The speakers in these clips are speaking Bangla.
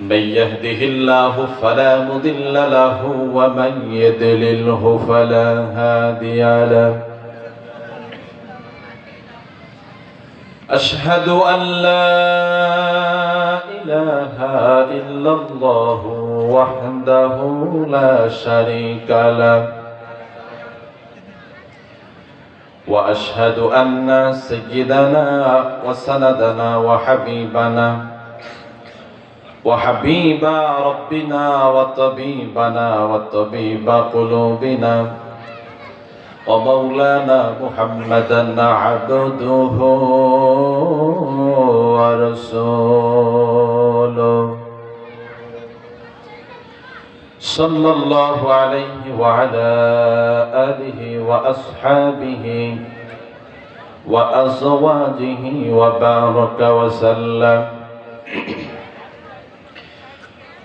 من يهده الله فلا مضل له ومن يضلله فلا هادي له. أشهد أن لا إله إلا الله وحده لا شريك له. وأشهد أن سيدنا وسندنا وحبيبنا وحبيب ربنا وطبيبنا وطبيب قلوبنا ومولانا محمدا عبده ورسوله. صلى الله عليه وعلى آله وأصحابه وأزواجه وبارك وسلم.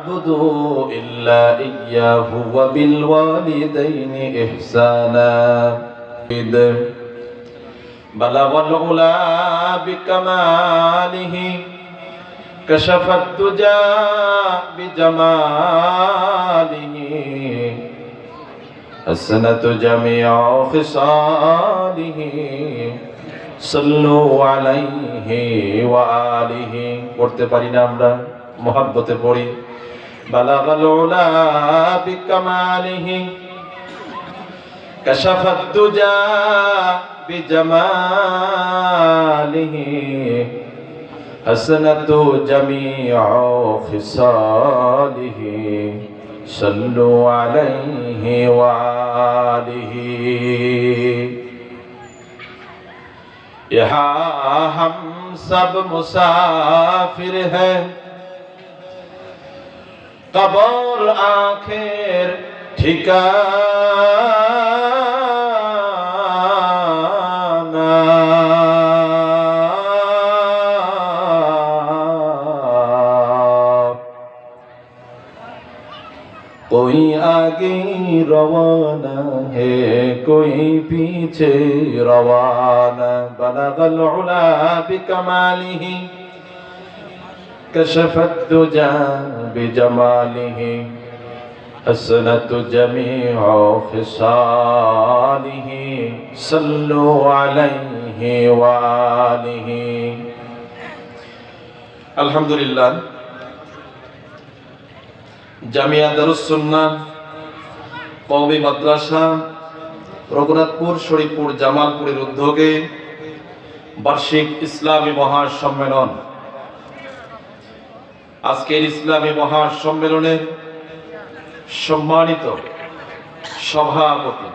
ألا تعبدوا إلا إياه وبالوالدين إحسانا بلغ العلا بكماله كشف الدجى بجماله حسنة جميع خصاله صلوا عليه وآله পড়তে পারি না আমরা মহাব্বতে পড়ি بلغ العلا بکماله. کشف الدجا بجماله. حسنت جميع خصاله. صلو علیہ وآلہ. یہاں ہم سب مسافر ہیں. কবর আখের ঠিকানা। কই আগে রওয়ানা হে কই পিছে রওয়ানা বালাগাল উলা বিকমালিহি, কশফত দুজা بجماله حسنة جميع خصاله صلوا عليه وآله الحمد لله জামিয়া দারুসুন্না কওমি মাদ্রাসা রঘুনাথপুর শরীফপুর জামালপুরের উদ্যোগে বার্ষিক ইসলামী মহাসম্মেলন আজকের ইসলামী মহাসম্মেলনের সম্মানিত সভাপতি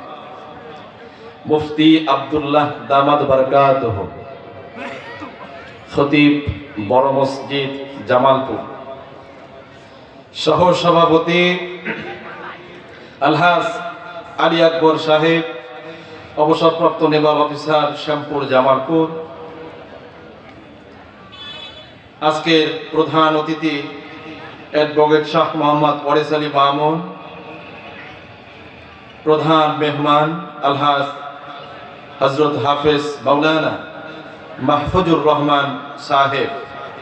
মুফতি আব্দুল্লাহ দামাদ বারকাত খতিব বড় মসজিদ জামালপুর। সহ সভাপতি আলহাজ আলী আকবর সাহেব, অবসরপ্রাপ্ত নেভাল অফিসার শ্যামপুর জামালপুর। আজকের প্রধান অতিথি অ্যাডভোকেট শাহ মোহাম্মদ ওয়ারেস আলী মামুন প্রধান মেহমান আলহাজ হজরত হাফেজ মাওলানা মাহফুজুর রহমান সাহেব,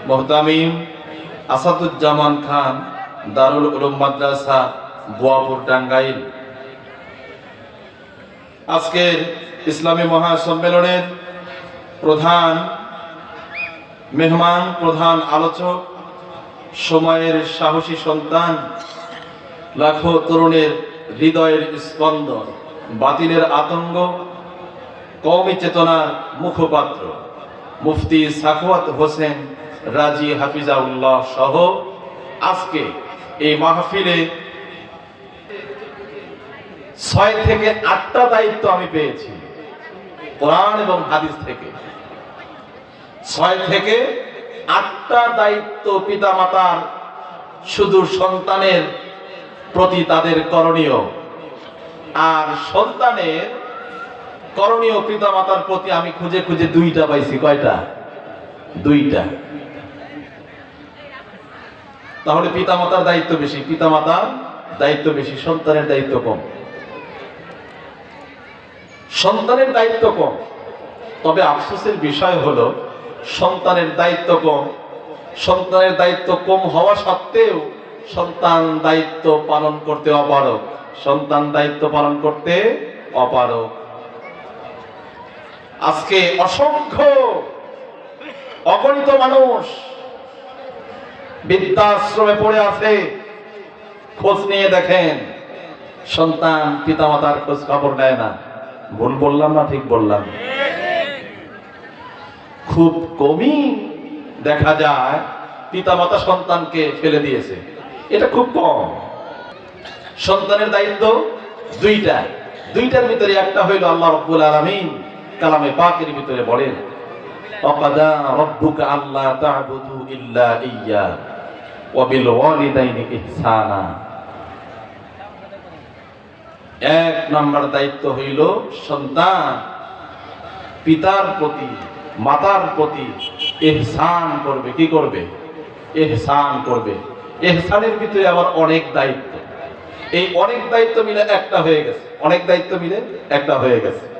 মোহতামিম আসাদুজ্জামান খান, দারুল উলুম মাদ্রাসা, বোয়াপুর টাঙ্গাইল। আজকের ইসলামী মহাসম্মেলনের প্রধান মেহমান প্রধান আলোচক, সময়ের সাহসী সন্তান, লাখো তরুণের হৃদয়ের স্পন্দন, বাতিলের আতঙ্ক, কওমি চেতনার মুখপাত্র, মুফতি সাখওয়াত হোসেন, রাজি হাফিজাউল্লাহ সহ আজকে এই মাহফিলে ছয় থেকে আটটা দায়িত্ব আমি পেয়েছি, কোরআন এবং হাদিস থেকে। ছয় থেকে আটটা দায়িত্ব পিতামাতার শুধু সন্তানের প্রতি তাদের করণীয়। আর সন্তানের করণীয় পিতামাতার প্রতি আমি খুঁজে খুঁজে দুইটা পাইছি, কয়টা? দুইটা। তাহলে পিতামাতার দায়িত্ব বেশি, পিতামাতার দায়িত্ব বেশি, সন্তানের দায়িত্ব কম। সন্তানের দায়িত্ব কম। তবে আফসোসের বিষয় হলো সন্তানের দায়িত্ব কম। সন্তানের দায়িত্ব কম হওয়া সত্ত্বেও সন্তান দায়িত্ব পালন করতে অপারক সন্তান দায়িত্ব পালন করতে অপারক আজকে অসংখ্য অগণিত মানুষ বৃদ্ধাশ্রমে পড়ে আছে। খোঁজ নিয়ে দেখেন, সন্তান পিতামাতার খোঁজ খবর নেয় না। ভুল বললাম না ঠিক বললাম? খুব কমই দেখা যায় পিতামাতা সন্তানকে ফেলে দিয়েছে। এটা খুব কম। সন্তানের দায়িত্ব দুইটা দুইটার ভিতরে একটা হইল আল্লাহ রব্বুল আলামিন কালামে পাকের ভিতরে বলেন আল্লাহ ইল্লা ইহসানা। এক নম্বর দায়িত্ব হইল সন্তান পিতার প্রতি মাতার প্রতি এহসান করবে, কি করবে? এহসান করবে। এহসানের ভিতরে আবার অনেক দায়িত্ব। এই অনেক দায়িত্ব মিলে একটা হয়ে গেছে। অনেক দায়িত্ব মিলে একটা হয়ে গেছে।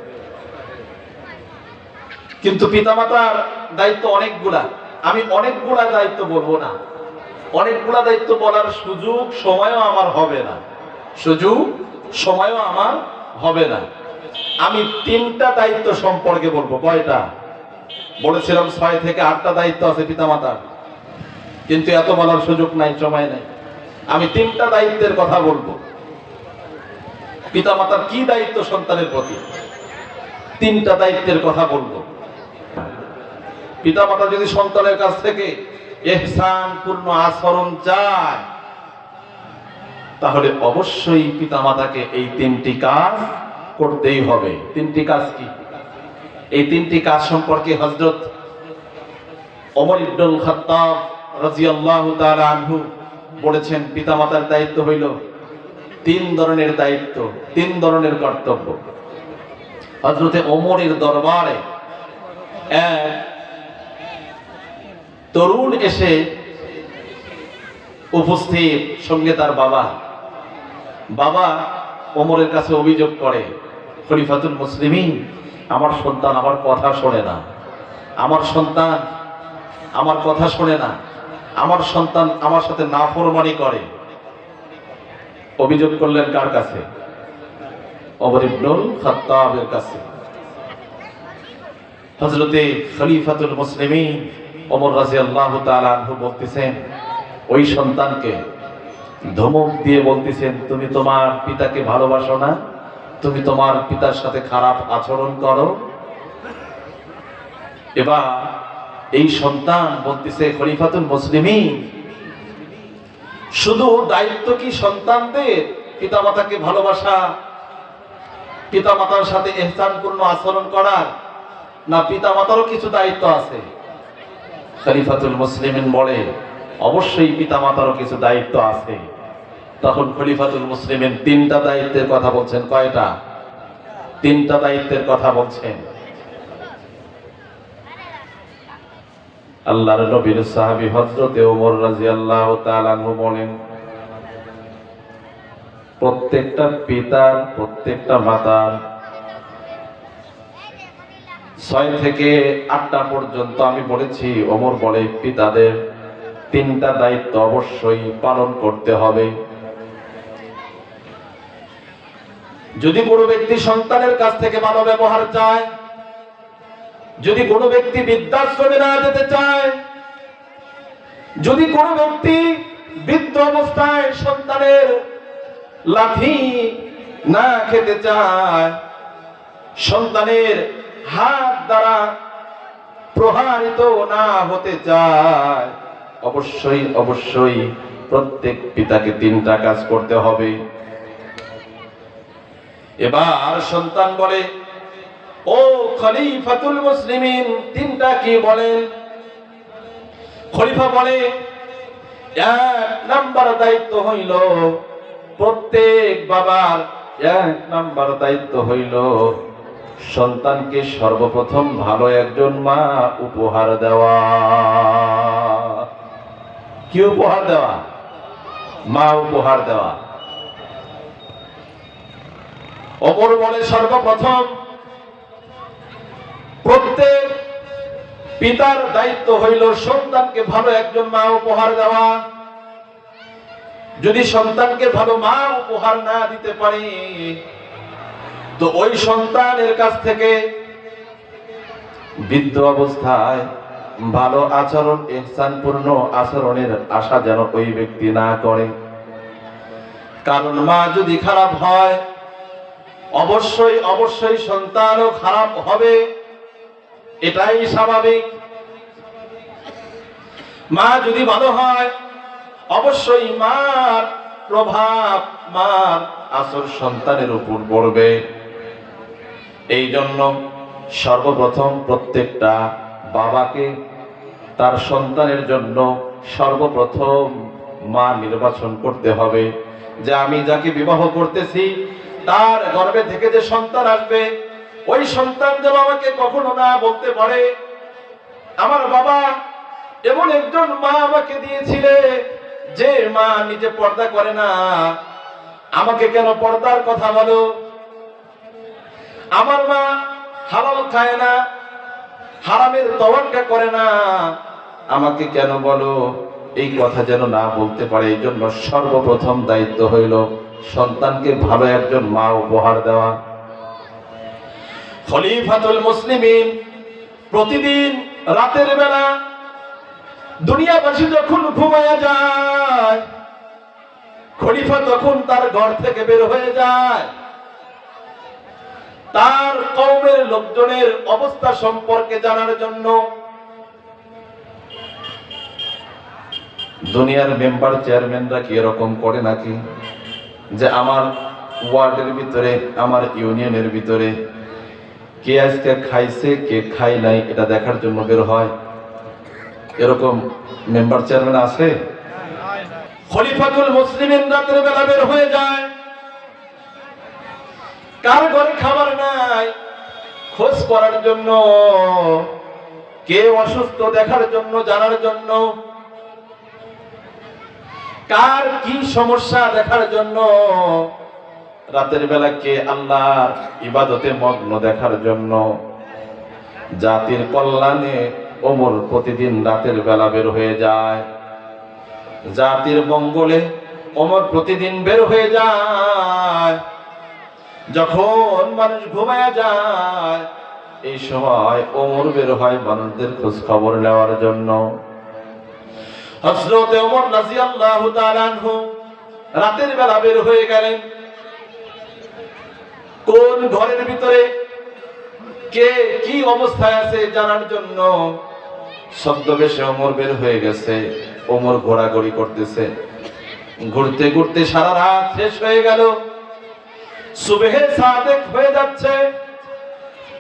কিন্তু পিতামাতার দায়িত্ব অনেকগুলা। আমি অনেকগুলা দায়িত্ব বলব না। অনেকগুলা দায়িত্ব বলার সুযোগ, সময়ও আমার হবে না। সুযোগ, সময়ও আমার হবে না। আমি তিনটা দায়িত্ব সম্পর্কে বলব। কয়টা? বলেছিলাম ছয় থেকে আটটা দায়িত্ব আছে পিতামাতার। কিন্তু এত বলার সুযোগ নাই, সময় নাই। আমি তিনটা দায়িত্বের কথা বলব। পিতামাতার কি দায়িত্ব সন্তানের প্রতি? তিনটা দায়িত্বের কথা বলব। পিতামাতা যদি সন্তানের কাছ থেকে এহসান পূর্ণ আচরণ চায়, তাহলে অবশ্যই পিতামাতাকে এই তিনটি কাজ করতেই হবে। তিনটি কাজ কি? এই তিনটি কাজ সম্পর্কে হজরত অমর ইবনুল খাত্তাব রাদিয়াল্লাহু তাআলা আনহু বলেছেন, পিতামাতার দায়িত্ব হইল তিন ধরনের দায়িত্ব, তিন ধরনের কর্তব্য। হজরতে ওমরের দরবারে এক, তরুণ এসে উপস্থিত সঙ্গে তার বাবা। বাবা ওমরের কাছে অভিযোগ করে, খলিফাতুল মুসলিমিন আমার সন্তান আমার কথা শোনে না। আমার সন্তান আমার কথা শোনে না। আমার সন্তান আমার সাথে নাফরমানি করে। অভিযোগ করলেন কার কাছে? ওমর ইবনুল খাত্তাবের কাছে। হযরতে খলিফাতুল মুসলিমিন ওমর রাদিয়াল্লাহু তাআলা আনহু বলতেছেন, ওই সন্তানকে ধমক দিয়ে বলতেছেন, তুমি তোমার পিতাকে ভালোবাসো না? তুমি তোমার পিতার সাথে খারাপ আচরণ করো। এবার এই সন্তান বলতেছে, খলিফাতুল মুসলিমিন, শুধু দায়িত্ব কি সন্তানদের? পিতামাতাকে ভালোবাসা, পিতামাতার সাথে এহসানপূর্ণ আচরণ করার, না পিতামাতারও কিছু দায়িত্ব আছে? খলিফাতুল মুসলিমিন বলে, অবশ্যই পিতামাতারও কিছু দায়িত্ব আছে। তখন খলিফাতুল মুসলিমের তিনটা দায়িত্বের কথা বলছেন। কয়টা? তিনটা দায়িত্বের কথা বলছেন। আল্লাহর নবীর সাহাবী হযরতে ওমর রাদিয়াল্লাহু তাআলা বলেন, প্রত্যেকটা পিতার, প্রত্যেকটা মাতার ছয় থেকে আটটা পর্যন্ত আমি বলেছি, ওমর বলে, পিতাদের তিনটা দায়িত্ব অবশ্যই পালন করতে হবে। যদি কোনো ব্যক্তি সন্তানের কাছ থেকে ভালো ব্যবহার চায়, যদি কোনো ব্যক্তি বৃদ্ধাশ্রমে না যেতে চায়, যদি কোনো ব্যক্তি বৃদ্ধ অবস্থায় সন্তানের লাঠি না খেতে চায়, সন্তানের হাত দ্বারা প্রহারিত না হতে চায়, অবশ্যই অবশ্যই প্রত্যেক পিতাকে তিনটা কাজ করতে হবে। এবার সন্তান বলে, ও খলিফাতুল মুসলিমিন, তিনটা কি বলেন? খলিফা বলে, এক নাম্বার দায়িত্ব হইল প্রত্যেক বাবার এক নাম্বার দায়িত্ব হইল সন্তানকে সর্বপ্রথম ভালো একজন মা উপহার দেওয়া। কি উপহার দেওয়া? মা উপহার দেওয়া। অপর বলে সর্বপ্রথম। প্রত্যেক পিতার দায়িত্ব হইল সন্তানকে ভালো একজন মা উপহার দেওয়া। যদি সন্তানকে ভালো মা উপহার না দিতে পারি, তো ওই সন্তানের কাছ থেকে বৃদ্ধ অবস্থায় ভালো আচরণ ইহসানপূর্ণ আচরণের আশা যেন ওই ব্যক্তি না করে। কারণ মা যদি খারাপ হয় অবশ্যই অবশ্যই সন্তানও খারাপ হবে। এটাই স্বাভাবিক। মা যদি ভালো হয়, অবশ্যই মার প্রভাব, মার আসর সন্তানের উপর পড়বে। এই জন্য সর্বপ্রথম প্রত্যেকটা বাবাকে তার সন্তানের জন্য সর্বপ্রথম মা নির্বাচন করতে হবে। যে আমি যাকে বিবাহ করতেছি তার গর্ভে থেকে যে সন্তান আসবে, ওই সন্তান যেন আমাকে কখনো না বলতে পারে। আমার বাবা এমন একজন মা আমাকে দিয়েছিলে, যে মা নিজে পর্দা করে না। আমাকে কেন পর্দার কথা বলো? আমার মা হালাল খায় না, হারামের তওয়াক্কা করে না। আমাকে কেন বলো? এই কথা যেন না বলতে পারে এই জন্য সর্বপ্রথম দায়িত্ব হইল সন্তানকে ভালো একজন মা উপহার দেওয়া। খলিফাতুল মুসলিমিন প্রতিদিন রাতের বেলা দুনিয়াবাসী যখন ঘুমায়া যায়, খলিফা তখন তার ঘর থেকে বের হয়ে যায়। তার কওমের লোকজনের অবস্থা সম্পর্কে জানার জন্য দুনিয়ার মেম্বার চেয়ারম্যানরা কি এরকম করে নাকি? যে আমার ওয়ার্ডের ভিতরে, আমার ইউনিয়নের ভিতরে কে আজকে খাইছে, কে খাই নাই, এটা দেখার জন্য বের হয়। এরকম মেম্বার চেয়ারম্যান আছে? খলিফাতুল মুসলিমিন রাতের বেলা বের হয়ে যায়। কার ঘরে খাবার নাই? খোঁজ করার জন্য, কে অসুস্থ দেখার জন্য, জানার জন্য কার কি সমস্যা দেখার জন্য? রাতের বেলা কে আল্লাহর ইবাদতে মগ্ন দেখার জন্য? জাতির কল্যাণে ওমর প্রতিদিন রাতের বেলা বের হয়ে যায়। জাতির মঙ্গলে ওমর প্রতিদিন বের হয়ে যায়। যখন মানুষ ঘুমায় যায়, এই সময় ওমর বের হয় মানুষদের খোঁজ খবর নেওয়ার জন্য। ওমর রাদিয়াল্লাহু তাআলা আনহু রাতের বেলা বের হয়ে গেলেন। কোন ঘরের ভিতরে কে কি অবস্থায় আছে জানার জন্য শব্দ ছদ্মবেশে ওমর বের হয়ে গেছে। ওমর ঘোরাঘুরি করতেছে। ঘুরতে ঘুরতে সারা রাত শেষ হয়ে গেল। সুবেহে সাদেক হয়ে যাচ্ছে।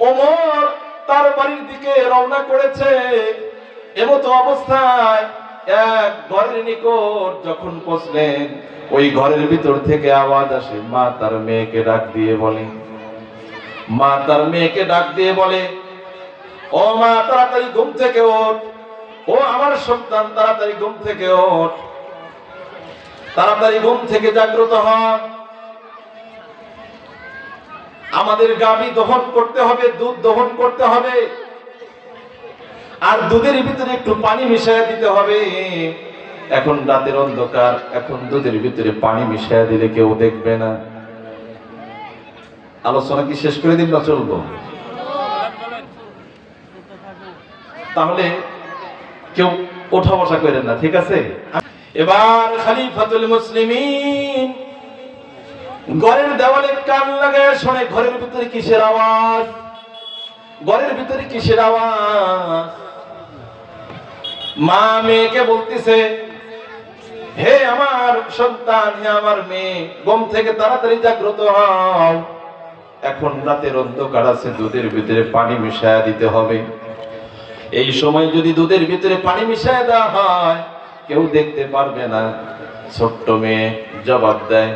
ওমর তার বাড়ির দিকে রওনা করেছে। এমতো অবস্থায় এক ঘরের নিকট যখন পৌঁছলেন, ওই ঘরের ভিতর থেকে আওয়াজ আসে, মা, তার মেয়েকে ডাক দিয়ে বলে। মা, তার মেয়েকে ডাক দিয়ে বলে, ও মা, তাড়াতাড়ি ঘুম থেকে ওঠ। ও আমার সন্তান, তাড়াতাড়ি ঘুম থেকে ওঠ। তাড়াতাড়ি ঘুম থেকে জাগ্রত হ। আমাদের গাবি দহন করতে হবে, দুধ দহন করতে হবে। আর দুধের ভিতরে একটু পানি মিশিয়ে দিতে হবে। এখন রাতের অন্ধকার, এখন দুধের ভিতরে পানি মিশিয়ে দিলে কেউ দেখবে না। আলোচনা কি শেষ করে দিন না চলবো? তাহলে কেউ ওঠা বসা করেন না, ঠিক আছে? এবার খালিফাতুল মুসলিমিন ঘরের দেওয়ালে কান লাগায় শোনে, ঘরের ভিতরে কিসের আওয়াজ? ঘরের ভিতরে কিসের আওয়াজ? মা মেয়েকে বলতেছে, হে আমার সন্তান, হে আমার মেয়ে, ঘুম থেকে তাড়াতাড়ি জাগ্রত হও। এখন রাতের অন্ধকার আছে, দুধের ভিতরে পানি মিশায়া দিতে হবে। এই সময় যদি দুধের ভিতরে পানি মিশায়া দেওয়া হয়, কেউ দেখতে পারবে না। ছোট্ট মেয়ে জবাব দেয়,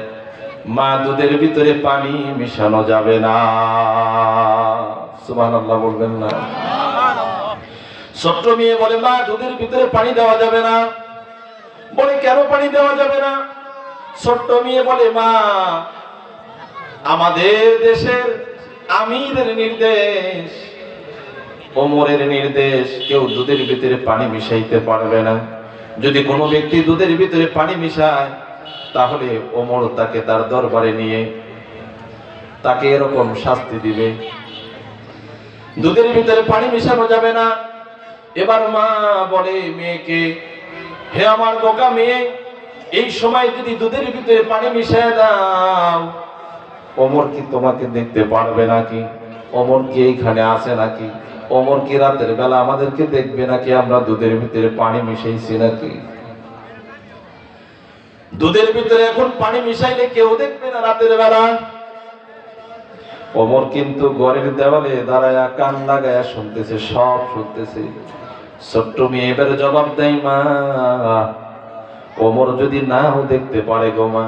মা, দুধের ভিতরে পানি মিশানো যাবে না। সুবহানাল্লাহ বলবেন না। ছোট্ট মেয়ে বলে, মা, দুধের ভিতরে পানি দেওয়া যাবে না। বলে, কেন পানি দেওয়া যাবে না? ছোট্ট মেয়ে বলে, মা, আমাদের দেশের আমিরের নির্দেশ, ওমরের নির্দেশ, কেউ দুধের ভিতরে পানি মিশাইতে পারবে না। যদি কোনো ব্যক্তি দুধের ভিতরে পানি মিশায়, তাহলে ওমর তাকে তার দরবারে নিয়ে তাকে এরকম শাস্তি দিবে। দুধের ভিতরে পানি মিশানো যাবে না। এবার মা বলে, মেয়েকে, হে আমার বোকা মেয়ে, এই সময় যদি দুধের ভিতরে পানি মিশিয়ে দাও, ওমর কি তোমাকে দেখতে পারবে নাকি? ওমর কি এইখানে আছে নাকি? ওমর কি রাতের বেলা আমাদেরকে দেখবে নাকি আমরা দুধের ভিতরে পানি মিশাইছি নাকি? দুধের ভিতরে এখন পানি মিশাইলে কেউ দেখবে না রাতের বেলা। অমর কিন্তু ঘরের দেওয়ালে দাঁড়ায়া কান লাগায়া শুনতেছে, সব শুনতেছে। ছোট্ট মেয়ে এবারে জবাব দেয় মা। ওমর যদি নাও দেখতে পারে গো মা।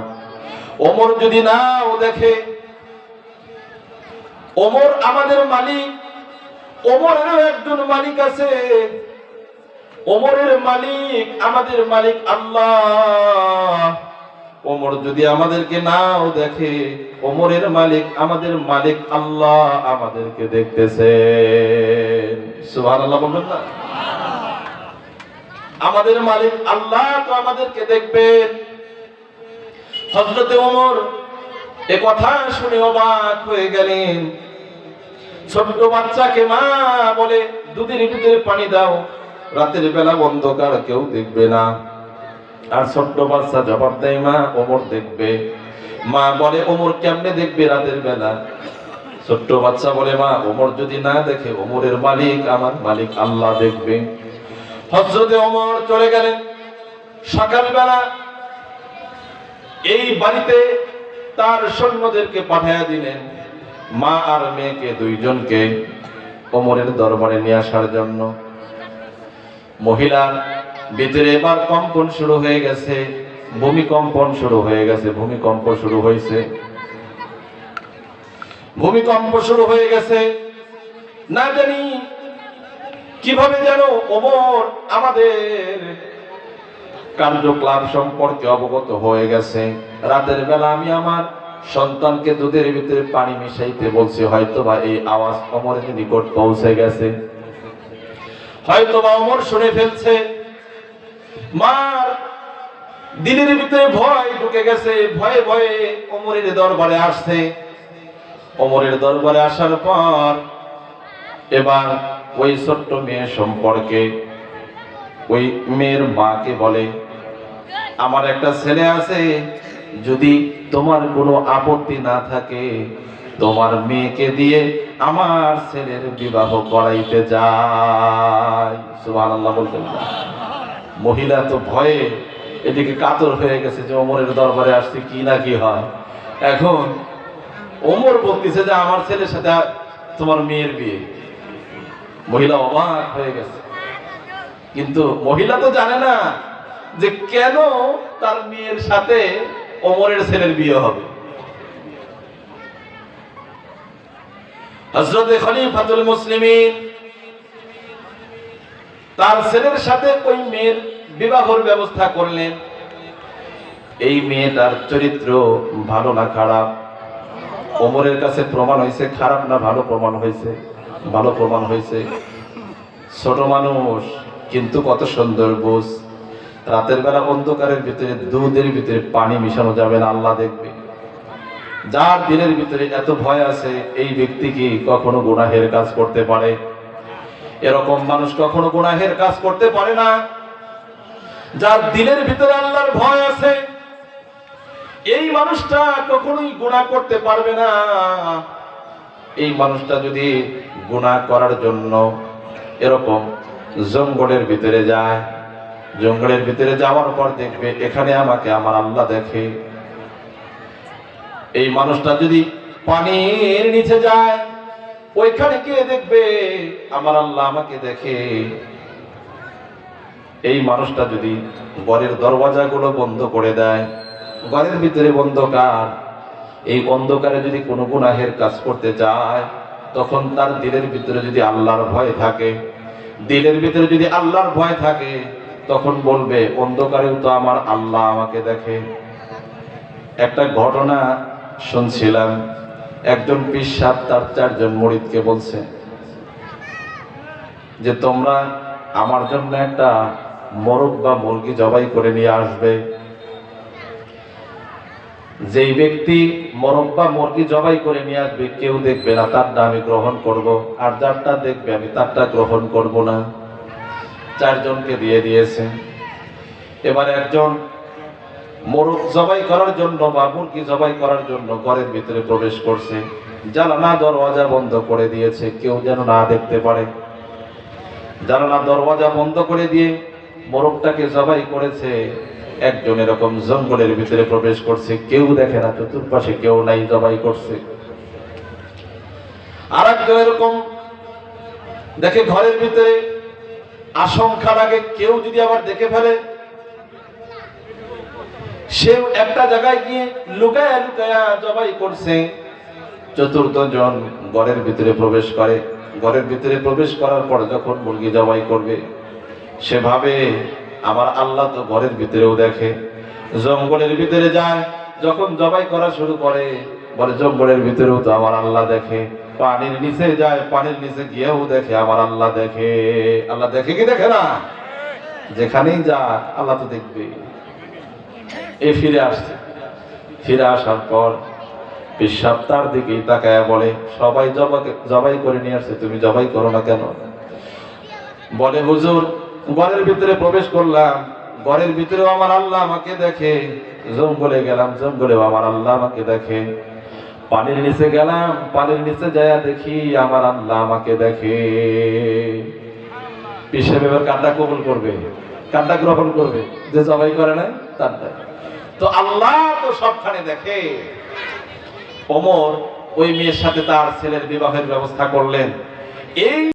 ওমর যদি নাও দেখে, ওমর আমাদের মালিক। ওমরেরও একজন মালিক আছে। ওমরের মালিক আমাদের মালিক আল্লাহ। ওমর যদি আমাদেরকে নাও দেখে, ওমরের মালিক আমাদের মালিক আল্লাহ আমাদেরকে দেখতেছে সুবহানাল্লাহ বলবেন না? আমাদের মালিক আল্লাহ তো আমাদেরকে দেখবেন। হজরতে ওমর এ কথা শুনে অবাক হয়ে গেলেন। ছোট্ট বাচ্চাকে মা বলে, দুধের ভিতরে পানি দাও, রাতের বেলা অন্ধকার কেউ দেখবে না। আর ছোট্ট বাচ্চা জবাব দেয়, মা, ওমর দেখবে। মা বলে, ওমর কেমনে দেখবে রাতের বেলা? ছোট্ট বাচ্চা বলে, মা, ওমর যদি না দেখে, ওমরের মালিক আমার মালিক আল্লাহ দেখবে। হজরতে অমর চলে গেলেন। সকালবেলা এই বাড়িতে তার সৈন্যদেরকে পাঠাইয়া দিলেন। মা আর মেয়েকে, দুইজনকে ওমরের দরবারে নিয়ে আসার জন্য। মহিলার ভিতরে এবার কম্পন শুরু হয়ে গেছে, ভূমিকম্পন শুরু হয়ে গেছে, ভূমিকম্প শুরু হয়েছে। ভূমিকম্প শুরু হয়ে গেছে। না জানি কীভাবে যেন ওমর আমাদের কার্যকলাপ সম্পর্কে অবগত হয়ে গেছে। রাতের বেলা আমি আমার সন্তানকে দুধের ভিতরে পানি মিশাইতে বলছি হয়তো বা এই আওয়াজ অমরের নিকট পৌঁছে গেছে। হয়তো বা অমর শুনে ফেলছে, মার দিনের ভিতরে ভয় ঢুকে গেছে, ভয়ে ভয়ে অমরের দরবারে আসছে। অমরের দরবারে আসার পর এবার ওই ছোট্ট মেয়ে সম্পর্কে ওই মেয়ের মাকে বলে, আমার একটা ছেলে আছে, যদি তোমার কোনো আপত্তি না থাকে, তোমার মেয়েকে দিয়ে আমার ছেলের বিবাহ করাইতে যায় না মহিলা তো ভয়ে এদিকে কাতর হয়ে গেছে যে ওমরের দরবারে আসছে কি না কি হয়। এখন ওমর বলতেছে যে আমার ছেলের সাথে তোমার মেয়ের বিয়ে। মহিলা অবাক হয়ে গেছে। কিন্তু মহিলা তো জানে না যে কেন তার মেয়ের সাথে অমরের ছেলের বিয়ে হবে। হজরত খলিফাতুল মুসলিমিন তার ছেলের সাথে ওই মেয়ের বিবাহর ব্যবস্থা করলেন। এই মেয়েটার চরিত্র ভালো না খারাপ? ওমরের কাছে প্রমাণ হয়েছে, খারাপ না ভালো প্রমাণ হয়েছে? ভালো প্রমাণ হয়েছে। ছোট মানুষ, কিন্তু কত সুন্দর বুঝ। রাতের বেলা অন্ধকারের ভিতরে, দুধের ভিতরে পানি মিশানো যাবে না, আল্লাহ দেখবে। যার দিনের ভিতরে এত ভয় আছে, এই ব্যক্তি কি কখনো গুনাহের কাজ করতে পারে? এরকম মানুষ কখনো গুনাহের কাজ করতে পারে না। যার দিনের ভিতরে আল্লাহর ভয় আছে, এই মানুষটা কখনোই গুনাহ করতে পারবে না। এই মানুষটা যদি গুনাহ করার জন্য এরকম জঙ্গলের ভিতরে যায়। জঙ্গলের ভিতরে যাওয়ার পর দেখবে, এখানে আমাকে আমার আল্লাহ দেখে। এই মানুষটা যদি পানির নিচে যায়, ওইখানে কে দেখবে? আমার আল্লাহ আমাকে দেখে। এই মানুষটা যদি ঘরের দরওয়াজাগুলো বন্ধ করে দেয়, ঘরের ভিতরে অন্ধকার, এই অন্ধকারে যদি কোনো গুনাহের কাজ করতে চায় তখন তার দিলের ভিতরে যদি আল্লাহর ভয় থাকে, দিলের ভিতরে যদি আল্লাহর ভয় থাকে, তখন বলবে, অন্ধকারেও তো আমার আল্লাহ আমাকে দেখে। একটা ঘটনা শুনছিলাম, একজন পিসাব তার চারজন মরিদকে বলছে যে, তোমরা আমার জন্য একটা মোরগ বা মুরগি জবাই করে নিয়ে আসবে। যেই ব্যক্তি মোরগ বা মুরগি জবাই করে নিয়ে আসবে, কেউ দেখবে না তারটা আমি গ্রহণ করব, আর যারটা দেখবে আমি তারটা গ্রহণ করব না। চারজনকে দিয়ে দিয়েছে। এবার একজন মোরগ জবাই করার জন্য বা মুরগি জবাই করার জন্য ঘরের ভিতরে প্রবেশ করছে। জানালা, দরওয়াজা বন্ধ করে দিয়েছে, কেউ যেন না দেখতে পারে। জানালা, দরওয়াজা বন্ধ করে দিয়ে মোরগটাকে জবাই করেছে। একজন এরকম জঙ্গলের ভিতরে প্রবেশ করছে, কেউ দেখে না, চতুর্পাশে কেউ নাই, জবাই করছে। আর একজন এরকম দেখে ঘরের ভিতরে আশঙ্কা লাগে, কেউ যদি আবার দেখে ফেলে সে একটা জায়গায় গিয়ে লুকায়া লুকায়া জবাই করছে। চতুর্থ জন ঘরের ভিতরে প্রবেশ করে। ঘরের ভিতরে প্রবেশ করার পর যখন মুরগি জবাই করবে সে ভাবে আমার আল্লাহ তো ঘরের ভিতরেও দেখে। জঙ্গলের ভিতরে যায়, যখন জবাই করা শুরু করে, বলে জঙ্গলের ভিতরেও তো আমার আল্লাহ দেখে। পানির নিচে যায়, পানির নিচে গিয়েও দেখে আমার আল্লাহ দেখে। আল্লাহ দেখে কি দেখে না? যেখানেই যাক, আল্লাহ তো দেখবে। এ ফিরে আসছে। ফিরে আসার পর পিসাব তার দিকেই তাকায় বলে, সবাই জবাই করে নিয়ে আসছে, তুমি জবাই করো না কেন? বলে, হুজুর ঘরের ভিতরে প্রবেশ করলাম। ঘরের ভিতরেও আমার আল্লাহ আমাকে দেখে। জঙ্গলে গেলাম, জঙ্গলেও আমার আল্লাহ আমাকে দেখে। পানির নিচে গেলাম, পানির নিচে যায়া দেখি আমার আল্লাহ আমাকে দেখে। পিসেব এবার কান্না কবুল করবে। কান্না গ্রহণ করবে। যে জবাই করে নাই তারটা তো আল্লাহ তো সবখানে দেখে। ওমর ওই মেয়ের সাথে তার ছেলের বিবাহের ব্যবস্থা করলেন। এই